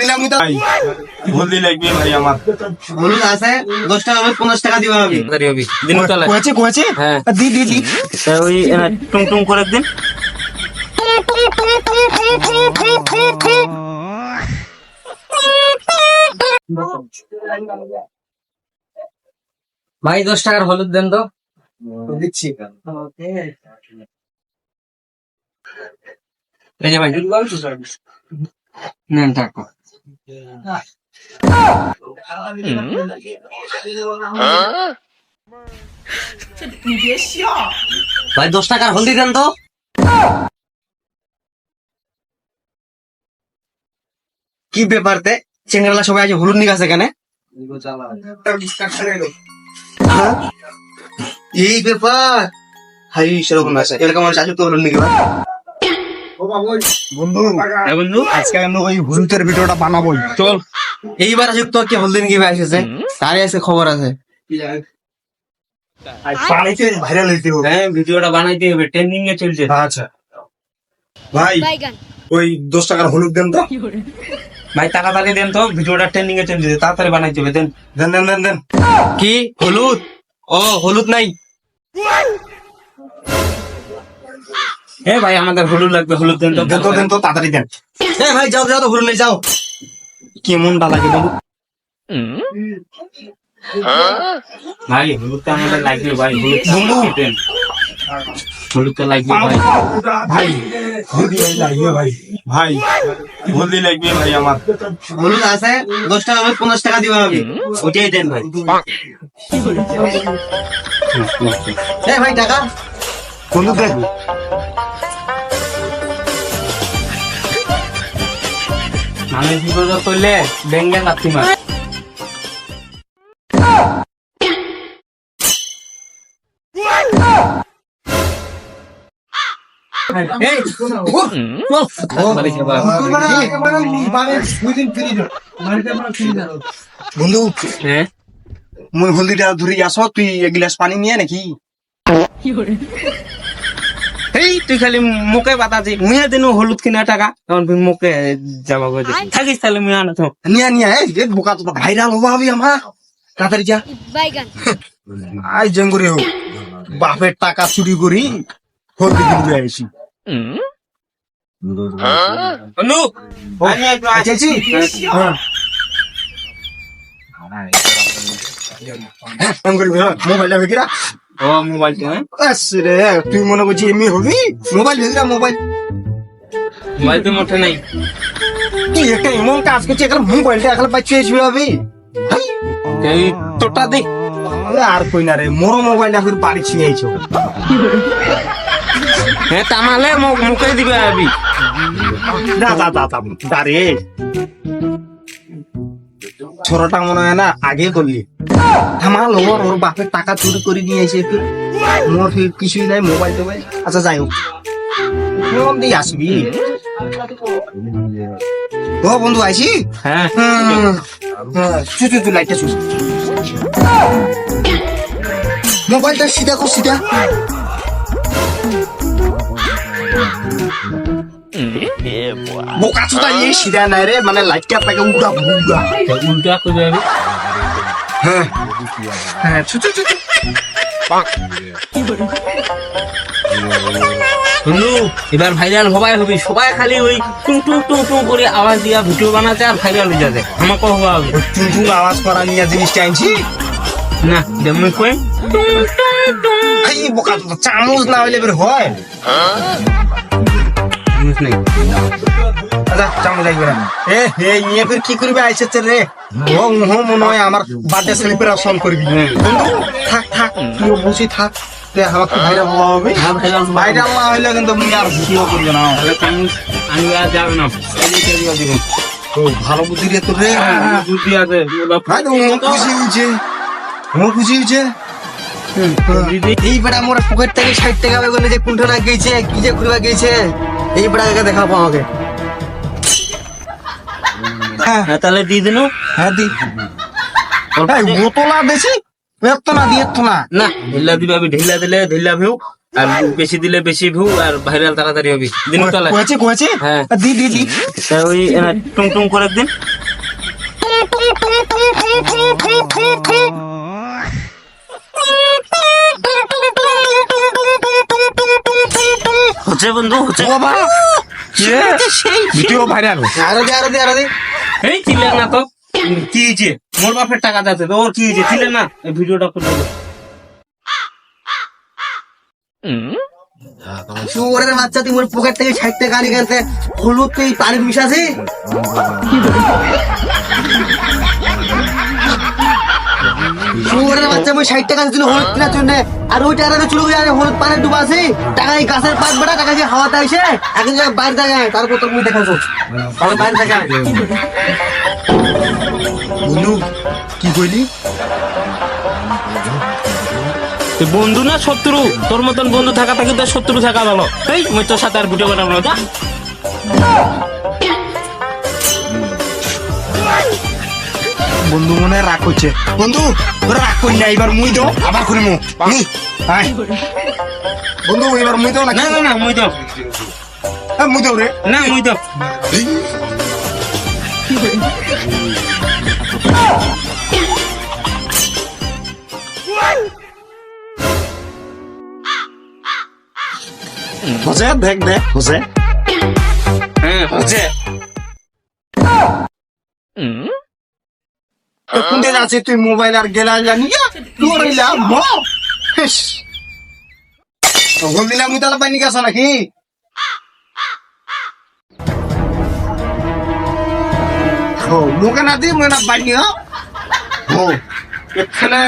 দিলাম তো? ভাই হলদি লাগবে ভাই আমার। হলুদ আছে? দশ টাকা হবে পঞ্চাশ টাকা দিবা হবে। কয়েছে কয়েছে হ্যাঁ। দি দি দি। ওই টুং টুং করে দিন। ভাই দশ টাকার হলুদ দেন তো। দিচ্ছি। এই যে ভাই নেন টাকা ভাই দশ টাকার হলদি দেন তো কি ব্যাপার তে চেঙ্গালা সবাই আছে হলুদ নিয়ে গেছে হ্যাঁ? এই ব্যাপার হাই সেরকম আছে এরকম আছে তো হলুদ নিয়ে বন্ধু বন্ধু আজকে আমি ওই হলুদের ভিডিওটা বানাবোই। চল। এইবার তো কি হলদিন কি তারই আছে খবর আছে। ভাইরাল হইতে হবে। হ্যাঁ ভিডিওটা বানাইতে হবে ট্রেন্ডিং এ চলছে। আচ্ছা। ভাই ওই দশ টাকার হলুদ দেন তো। ভাই তাড়াতাড়ি দেন তো ভিডিওটা ট্রেন্ডিং এ চলছে তাড়াতাড়ি বানাইতে হবে দেন। দেন দেন দেন দেন। কি? হলুদ? ও হলুদ নাই। এ ভাই আমাদের হলুদ লাগবে হলুদ দেন তো। দেন তো দেন তো তাড়াতাড়ি দেন। এ ভাই যাও যাও তো হলুদ নেই যাও। কেমনটা লাগে বন্ধু ভাই হলুদটা আমাদের লাগবে ভাই হলুদ বন্ধু। দেন। হলুদটা লাগবে ভাই। ভাই হলদি লাগবে ভাই। ভাই হলদি লাগবে ভাই আমার। হলুদ আছে দশ টাকা হবে পঞ্চাশ টাকা দিবা হবে। ওটাই দেন ভাই। এ ভাই টাকা। দেন। আমি বিপদ করলে ব্যাঙ্গে লাথি মার। এই, বন্ধু হ্যাঁ মুই হলদিটা ধরে আসো তুই এক গ্লাস পানি নিয়ে নাকি? এই তুই খালি মুখে বাতাছি মুয়ে দিন হলুদ কিনা টাকা। তখন তুই মুখে যাবা গো থাকিস তাহলে মুই আনা তো। নিয়ে নিয়ে এই যে বোকা তো ভাইরাল হবা হবে আমার তাড়াতাড়ি যা। বাইগান। আই জঙ্গরি হোক বাপের টাকা চুরি করি হলদি কিনবে আইসি বন্ধু আমি একটু হ্যাঁ। মোবাইলটা ও মোবাইল হ্যাঁ? রে তুই মনে করছিস এমনি হবি? মোবাইল ভেকিরা মোবাইল মোবাইল তো মোটে নাই। তুই একটা এমন কাজ করছিস এখন মোবাইলটা এখন পাচ্ছি আসবি হবে এই তোটা দেখ আর কই না রে মোর মোবাইলটা ফির বাড়ি আইছো। হ্যাঁ তামালে মুখে দিবে আবি। ছোটটা মনে হয় না আগে করলি। আমার ওর ওর বাপের টাকা চুরি করে নিয়ে এসে মোর কিছুই নাই মোবাইল টোবাইল আচ্ছা যাই হোক কোন দিয়ে আসবি ও বন্ধু আইসি হ্যাঁ। চু লাইটটা চু মোবাইলটা সিধা কর সিধা বোকা চোদা এই সিধা নাই রে মানে লাইটটা তাকে উড়া উড়া উল্টা করে হ্যাঁ চু চু। এবার ভাইরাল হবাই হবি। সবাই খালি ওই টুং টুং টুং টুং করে আওয়াজ দিয়া ভিডিও বানাতে আর ভাইরাল হয়ে যাবে। আমাকে হবা হবে টুন টুন আওয়াজ করা নিয়ে জিনিসটা আনছি। না দেমন কই এই বোকা চোদা চামচ না হইলে বের হয়। জিনিস নাই। আচ্ছা চামচ লাগবে না এ হে নিয়ে কি করবে আইসেছে রে ও মুহ মনে হয় আমার বার্থডে সেলিব্রেশন করবি। বন্ধু থাক থাক তুই বসে থাক। তে আমাকে ভাইরাল হওয়া হবে। হ্যাঁ ভাইরাল না হইলে কিন্তু আর ভিডিও করবে না। তাহলে আর যাবে না। এই যে এই যে দিবেন ও ভালো বুদ্ধি রে তোর রে। বুদ্ধি আছে। খুশি হয়েছে। ও খুশি হয়েছে? এই বেড়া মোর পকেট থেকে ষাট টাকা বেগুনে যে কুণ্ঠ না গেছে কি যে ঘুরবা গেছে এই বেড়া আগে দেখাবো আমাকে। হ্যাঁ। হ্যাঁ তাহলে দিয়ে দিন। হ্যাঁ দি। ওটাই বোতলা বেশি? এত না দিয়ে না। না ঢিলা দিবে আমি ঢিলা দিলে ঢিলা ভিউ আর বেশি দিলে বেশি ভিউ আর ভাইরাল তাড়াতাড়ি হবি। দিন চলে কয়েছে কয়েছে? হ্যাঁ। দি দি দি। ওই টুং টুং করে দিন। হচ্ছে বন্ধু হচ্ছে। বাবা। ভিডিও ভাইরাল আরও দে আরও দে আরও দে। এই চিলে না তো। কি হয়েছে? মোর বাপের টাকা যাচ্ছে তো ওর কি হয়েছে? চিলে না? এই ভিডিওটা করে দেবো শুয়োরের বাচ্চা তুই মোর পকেট থেকে ষাট টাকা আনি গেছে। হলুদ তুই পানি মিশাছি শুয়োরের বাচ্চা মই ষাট টাকা দিছিল হলুদ কেনার জন্য। আর ওই টাকা চুলো গিয়ে হলুদ পানি ডুবা আছে টাকা এই গাছের পাত বেড়া টাকা যে হাওয়াতে আইসে এখন যা বাইরে থাকে তারপর তোর মুখ দেখাছো বাইরে বন্ধু কি কইলি? বন্ধু না শত্রু? তোর মতন বন্ধু থাকা থাকি তো শত্রু থাকা ভালো। এই মই তোর সাথে আর ভিডিও বানাবো না বন্ধু মনে রাগ করছে বন্ধু রাগ করি না এবার মুই দাও আবার করি মু। নি, আয়। বন্ধু এবার মুই দাও না না না মই দাও। মুই দাও রে। না মই দাও। হসে দেখ দেখ হসে। হ্যাঁ হচ্ছে কোনদিন যাচ্ছে তুই মোবাইল আর গেলা জানিয়া তোর ইলাম ম হেস। তখন দিলাম মুই তাহলে পাইনি গেছ নাকি হো মুখে না দি মুখে না পাইনি হো হো এখানে